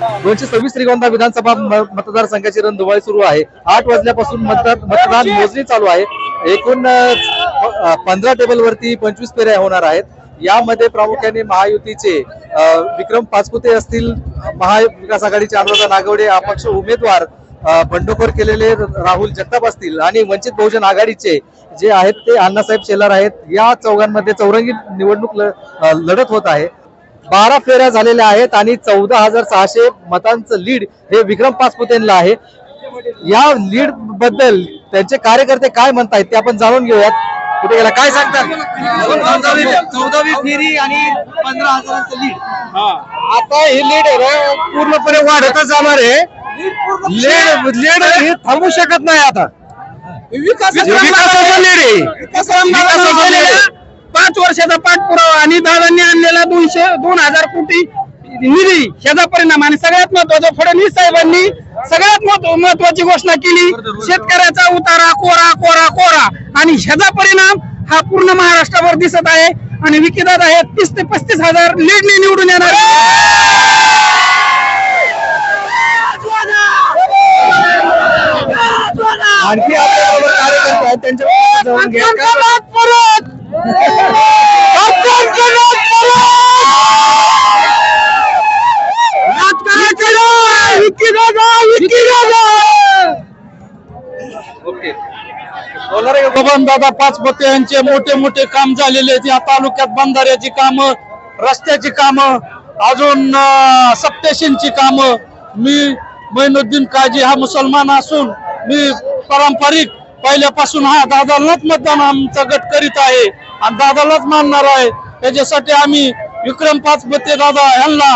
दोनशे सव्वीस श्रीगोंदा विधानसभा म- मतदारसंघाची रणधुमाळी सुरू आहे. आठ वाजल्यापासून मतदार मतदान मोजणी चालू आहे. एकूण पंधरा टेबल वरती पंचवीस फेऱ्या होणार आहेत. यामध्ये प्रामुख्याने महायुतीचे विक्रम पाचपुते असतील महाविकास आघाडीचे अनुराधा नागवडे अपक्ष उमेदवार बंडखोर केलेले राहुल जगताप असतील आणि वंचित बहुजन आघाडीचे जे आहेत ते अण्णासाहेब शेलार आहेत. या चौघांमध्ये चौरंगी निवडणूक लढत होत आहे. बारा फेऱ्या झालेल्या आहेत आणि चौदा हजार सहाशे मतांचं लीड हे विक्रम पाचपुतेंना आहे. या लीडबद्दल त्यांचे कार्यकर्ते काय म्हणतायत ते आपण जाणून घेऊयात. कुठे गेला? काय सांगतात? चौदावी फेरी आणि पंधरा हजारांचं लीड. आता हे लीड आहे ना पूर्णपणे वाढतच जाणार आहे. लीड लीड हे थांबू शकत नाही आता. विकासाचं लीड आहे. विकासाचं लीड आहे. पाच वर्षाचा पाठपुरावा आणि दादांनी आणलेला दोनशे दोन हजार कोटी निधी ह्याचा परिणाम आणि सगळ्यात महत्त्वाचा फडणवीस साहेबांनी सगळ्यात महत्व- महत्वाची घोषणा केली शेतकऱ्याचा उतारा कोरा कोरा कोरा. आणि ह्याचा परिणाम हा पूर्ण महाराष्ट्रावर दिसत आहे. आणि विकीदादा हे तीस ते पस्तीस हजार लीडने निवडून येणार. आणखी आपल्याबरोबर कार्यकर्ते आहेत त्यांच्या जाऊन दादा पाचपते यांचे मोठे मोठे काम झालेले आहेत. या तालुक्यात बंधाऱ्याची कामं रस्त्याची कामं अजून अं, सप्टेशनची कामं. मी मैनुद्दीन काजी हा मुसलमान असून मी पारंपरिक पहिल्यापासून हा दादालाच मतदान आमचा गट करीत आहे. आणि दादालाच मानणार आहे. त्याच्यासाठी आम्ही विक्रम पाचपते दादा यांना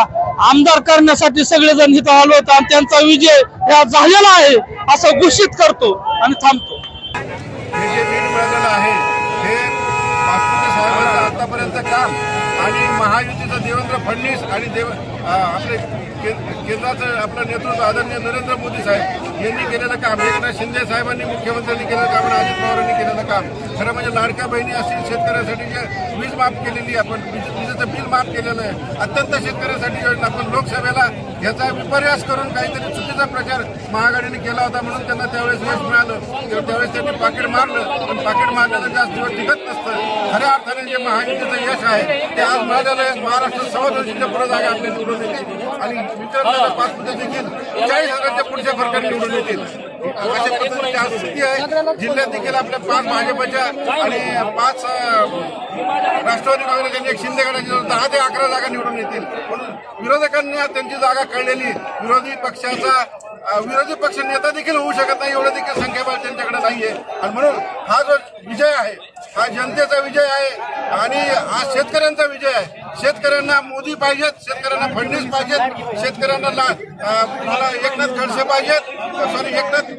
आमदार करण्यासाठी सगळेजण इथं आलो होतो आणि त्यांचा विजय ह्या झालेला आहे असं घोषित करतो आणि थांबतो. आतापर्यंत काम आणि महायुतीचं देवेंद्र फडणवीस आणि देव आपले के- केंद्राचं आपलं नेतृत्व आदरणीय नरेंद्र मोदी साहेब यांनी केलेलं काम एकनाथ शिंदे साहेबांनी मुख्यमंत्र्यांनी केलेलं काम आणि अजित पवारांनी केलेलं काम. खरं म्हणजे लाडक्या बहिणी असतील शेतकऱ्यांसाठी जे वीज माफ केलेली आपण वीज विजेचं बिल माफ केलेलं आहे अत्यंत शेतकऱ्यांसाठी योजना आपण लोकसभेला याचा विपर्यास करून काहीतरी चुकीचा प्रचार महाआघाडीने केला होता म्हणून त्यांना त्यावेळेस यश मिळालं. त्यावेळेस त्यांनी पाकिट मारलं पण पाकिट मारण्याचं जास्त दिवस टिकत नसतं. खऱ्या अर्थाने जे महायुतीचं यश आहे. ते आज मिळालेलं आहे महाराष्ट्र सव्वा दोनशेच्या पुढे जागा आपल्या निवडून येतील. आणि विचारलेल्या पाच मध्ये देखील चाळीस हजारच्या पुढच्या फरकाने निवडून येतील. अशा पद्धतीची आज स्थिती आहे. जिल्ह्यात देखील आपल्या पाच भाजपच्या आणि पाच राष्ट्रवादी काँग्रेस यांनी एक शिंदे गटाच्या दहा ते अकरा जागा निवडून येतील. म्हणून विरोधकांनी त्यांची जागा कळलेली विरोधी पक्षाचा विरोधी पक्ष नेता देखील होऊ शकत नाही एवढं देखील संख्याबळ त्यांच्याकडे नाहीये. आणि म्हणून हा जो विजय आहे हा जनतेचा विजय आहे आणि हा शेतकऱ्यांचा विजय आहे. शेतकऱ्यांना मोदी पाहिजेत शेतकऱ्यांना फडणवीस पाहिजेत शेतकऱ्यांना ला- एकनाथ खडसे पाहिजेत सॉरी एकनाथ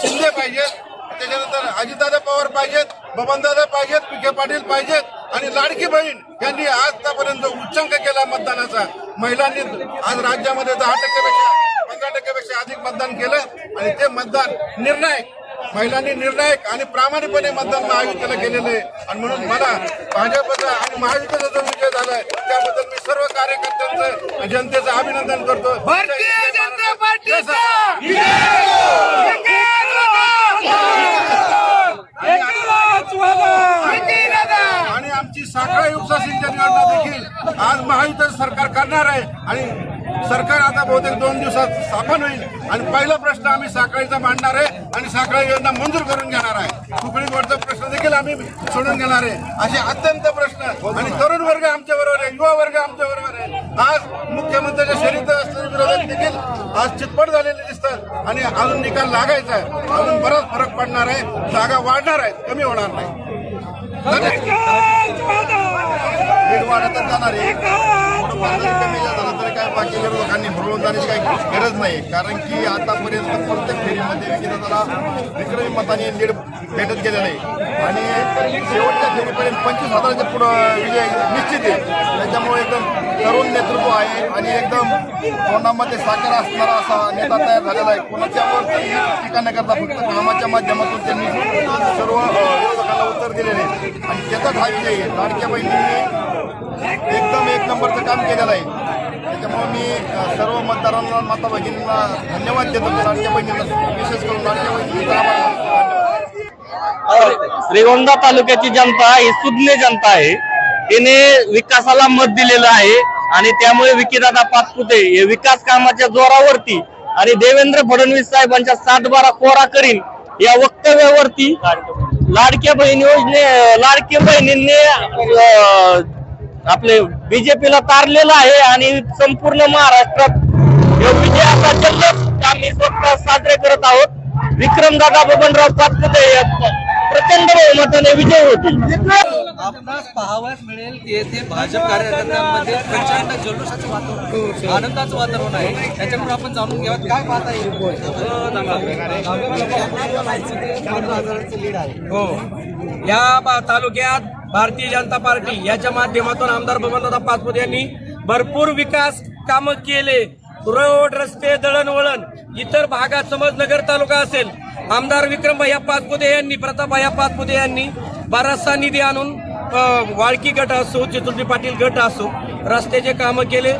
शिंदे पाहिजेत. त्याच्यानंतर अजितदादा पवार पाहिजेत बबनदादा पाहिजेत विखे पाटील पाहिजेत आणि लाडकी बहीण यांनी आतापर्यंत उच्चांक केला मतदानाचा. महिलांनी आज राज्यामध्ये दहा टक्क्यापेक्षा पंधरा टक्क्यापेक्षा अधिक मतदान केलं आणि ते मतदान निर्णायक महिलांनी निर्णायक आणि प्रामाणिकपणे मतदान महायुतीला केलेलं आहे. आणि म्हणून मला भाजपचा आणि महायुतीचा जो विजय झालाय त्याबद्दल मी सर्व कार्यकर्त्यांचं जनतेचं अभिनंदन करतो भारतीय जनता आणि आमची साखळा उपसा सिंचन योजना देखील आज महायुतीचं सरकार करणार आहे. आणि सरकार आता बहुतेक दोन दिवसात स्थापन होईल. आणि पहिला प्रश्न आम्ही साखळीचा मांडणार आहे आणि साखळी योजना मंजूर करून घेणार आहे. सुप्रीम प्रश्न देखील आम्ही सोडून घेणार आहे. असे अत्यंत प्रश्न. आणि तरुण वर्ग आमच्या बरोबर आहे युवा वर्ग आमच्या बरोबर आहे. आज मुख्यमंत्र्यांच्या शरीर असलेले विरोधक देखील आज चितपट झालेले दिसतात. आणि अजून निकाल लागायचा आहे. अजून बराच फरक पडणार आहे. जागा वाढणार आहेत कमी होणार नाही. 你干嘛呢 लीड वाढतच जाणार आहे. कमी तरी काय बाकी लोकांनी भरून जाण्याची काही गरज नाही. कारण की आतापर्यंत प्रत्येक फेरीमध्ये विकिदाला विक्रमी मताने लीड भेटत गेलेलं आहे. आणि शेवटच्या फेरीपर्यंत पंचवीस हजाराच्या पुढं विजय निश्चित आहे. त्याच्यामुळे एकदम तरुण नेतृत्व आहे आणि एकदम कोणामध्ये साखर असणारा असा नेता तयार झालेला आहे. कोणाच्यावर टीका न करता फक्त कामाच्या माध्यमातून त्यांनी सर्व विरोधकांना उत्तर दिलेले आणि त्याचाच हा विजय आहे. लाडक्या बहिणींनी एकदम एक नंबरचं काम केलेलं आहे. त्याच्यामुळे मी सर्व मतदारांना माता भगिनींना धन्यवाद देतो. लाडक्या बहिणींना विशेष करून लाडक्या बहिणींचा श्रीगोंदा तालुक्याची जनता ही सुज्ञ जनता आहे. तिने विकासाला मत दिलेलं आहे आणि त्यामुळे विकीदादा पाचपुते हे विकास कामाच्या जोरावरती आणि देवेंद्र फडणवीस साहेबांच्या सातबारा कोरा करीन या वक्तव्यावरती लाडक्या बहीण योजने लाडक्या बहिणींनी आपले बीजेपीला तारलेलं आहे आणि संपूर्ण महाराष्ट्रात विजयाचा जल्लोष आम्ही स्वतः साजरे करत आहोत. विक्रमदादा बबनराव पाचपुते या प्रचंड बहुमताने विजय होतील. आपणास पाहावयास मिळेल की येथे भाजप कार्यकर्त्यांमध्ये प्रचंड जल्लोषाचं वातावरण आनंदाचं वातावरण आहे. त्याच्याकडून आपण जाणून घ्या काय पाहता लीड आहे. हो. या बा- तालुक्यात भारतीय जनता पार्टी याच्या माध्यमातून आमदार बबनदादा पाचपुते यांनी भरपूर विकास कामं केले. रोड रस्ते दळणवळण इतर भागात समज नगर तालुका असेल आमदार विक्रम भैया पाचपुते यांनी प्रताप भैया पाचपुते यांनी बराचसा निधी आणून वाळकी गट असो चितुर्जी पाटील गट असो रस्त्याचे कामं केले.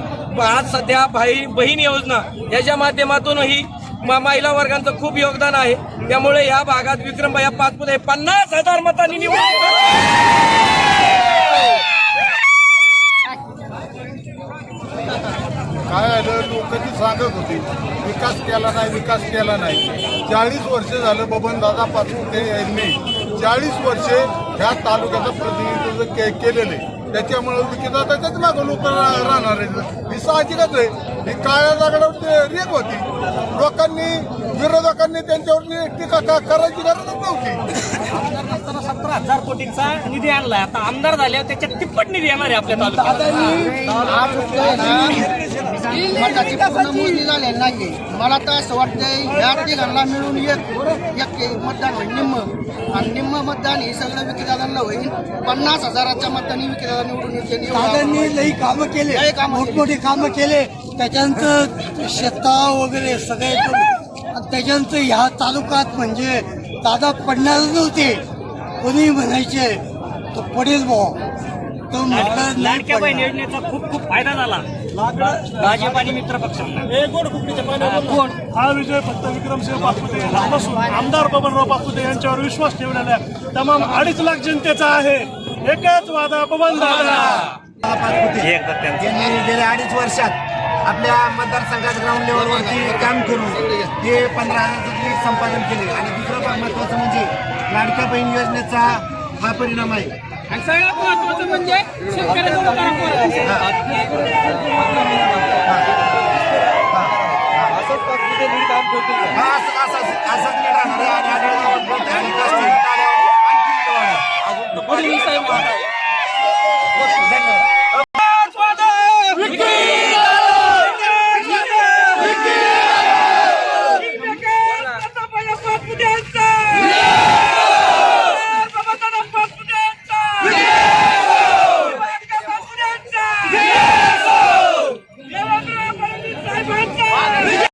आज सध्या भाई बहीण योजना याच्या माध्यमातूनही म- महिला वर्गांचं खूप योगदान आहे. त्यामुळे या भागात विक्रम भैया पाचपुते पन्नास हजार मतांनी निवडून येतात. काय आलं लोक ती सांगत होती विकास केला नाही विकास केला नाही. चाळीस वर्ष झालं बबन दादा पाचपुते यांनी चाळीस वर्षे ह्या तालुक्याचं प्रतिनिधित्व के केलेले. त्याच्यामुळे विकासाच्याच मागं लोक राहणार आहेत. ही साहजिकच आहे. ही काळ्या दगडावर ते रेग होती. लोकांनी विरोधकांनी त्यांच्यावर टीका का- करायची गरजच नव्हती. असताना सतरा हजार कोटींचा निधी आणलाय. आता आमदार झाल्यावर त्याच्यात तिप्पट निधी येणार आहे आपल्या तालुक्यात. मताची पूर्ण मोजणी झालेली नाहीये. मला तर असं वाटतंय या तिघांना मिळून एक एक मतदान होईल निम्म. आणि निम्म मतदान हे सगळं विकीदादांना होईल. पन्नास हजाराच्या मतांनी विकीदादा निवडून दादांनी लई कामं केले. लई कामं केली. मोठमोठे कामं केले. त्याच्यानंतर शेता वगैरे सगळे आणि त्याच्यानंतर ह्या तालुक्यात म्हणजे दादा पडणार नव्हते. कोणी म्हणायचे तो पडेल बुवा तो म्हटलं नाही लाडक्या बहीण पडणार. योजनेचा खूप खूप फायदा झाला. भाजप आणि मित्र पक्षांना हा विजय फक्त विक्रमसिंह पाचपुते यांच्यापासून आमदार बबनराव पाचपुते यांच्यावर विश्वास ठेवलेल्या तमाम अडीच लाख जनतेचा आहे. एकच वादा बबन दादा. यांनी गेल्या अडीच वर्षात आपल्या मतदारसंघात ग्राउंड लेवलवरती काम करून ते पंधरा हजाराचं संपादन केले. आणि दुसरं महत्वाचं म्हणजे लाडक्या बहीण योजनेचा हा परिणाम आहे. आणि सगळ्यात महत्वाचं म्हणजे शेतकऱ्याचं